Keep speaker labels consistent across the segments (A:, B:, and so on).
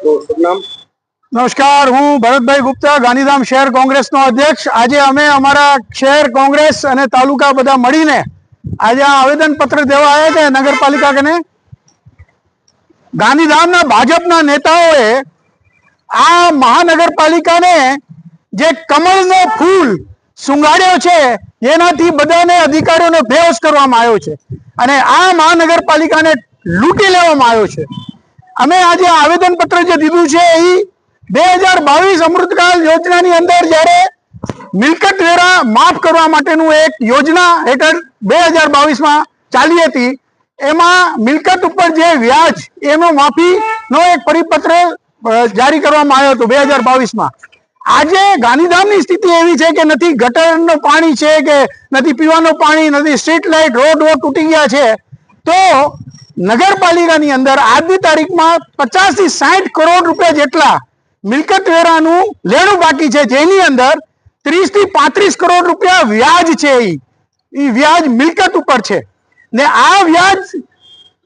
A: આપનું શુભ નામ?
B: નમસ્કાર, હું ભરતભાઈ ગુપ્તા, ગાંધીધામ શહેર કોંગ્રેસનો અધ્યક્ષ. આજે અમે અમારા શહેર કોંગ્રેસ અને તાલુકા બધા મળીને આજે આ આવેદન પત્ર દેવા આવ્યા છે નગરપાલિકા કને. ગાંધીધામના ભાજપના નેતાઓએ આ મહાનગરપાલિકાને જે કમળનો ફૂલ સુંગાડ્યો છે, એનાથી બધાને અધિકારીઓને બેહોશ કરવામાં આવ્યો છે અને આ મહાનગરપાલિકાને લૂંટી લેવામાં આવ્યો છે. અમે આજે આવેદન પત્ર જે દીધું છે એ બે હજાર બાવીસ અમૃતકાલ યોજનાની અંદર જ્યારે મિલકત વેરા માફ કરવા માટેનું એક યોજના હેઠળ બે હજાર બાવીસમાં ચાલી હતી, એમાં મિલકત ઉપર જે વ્યાજ એનો માફીનો એક પરિપત્ર જારી કરવામાં આવ્યો હતો બે હજાર બાવીસમાં આજે ગાંધીધામની સ્થિતિ એવી છે કે નથી ગટરનું પાણી છે કે નથી પીવાનું પાણી, નથી સ્ટ્રીટ લાઇટ, રોડ રોડ તૂટી ગયા છે, તો નગરપાલિકાની અંદર આજની તારીખમાં પચાસથી સાઠ કરોડ રૂપિયા જેટલા મિલકત વેરાનું લેણું બાકી છે, જેની અંદર ત્રીસથી પાંત્રીસ કરોડ રૂપિયા વ્યાજ છે એ વ્યાજ મિલકત ઉપર છે. ને આ વ્યાજ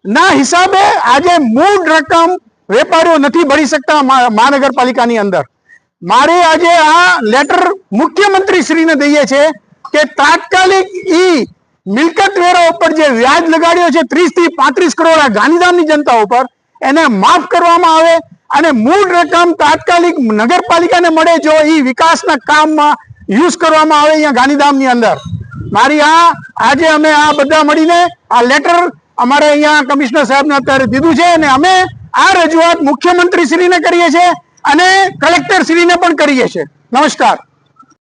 B: ના હિસાબે આજે મૂળ રકમ વેપારીઓ નથી ભરી શકતા મહાનગરપાલિકાની અંદર. મારે આજે આ લેટર મુખ્યમંત્રી શ્રીને દઈએ છે કે તાત્કાલિક ઈ મિલકત વેરા ઉપર જે વ્યાજ લગાડ્યો છે ત્રીસથી પાંત્રીસ કરોડ આ ગાંધીધામની જનતા ઉપર, એને માફ કરવામાં આવે અને મૂળ રકમ તાત્કાલિક નગરપાલિકાને મળે જો એ વિકાસના કામમાં યુઝ કરવામાં આવે અહીંયા ગાંધીધામની અંદર. મારી આ, આજે અમે આ બધા મળીને આ લેટર અમારે અહીંયા કમિશનર સાહેબને અત્યારે દીધું છે અને અમે આ રજૂઆત મુખ્યમંત્રી શ્રીને કરીએ છીએ અને કલેક્ટર શ્રીને પણ કરીએ છીએ. નમસ્કાર.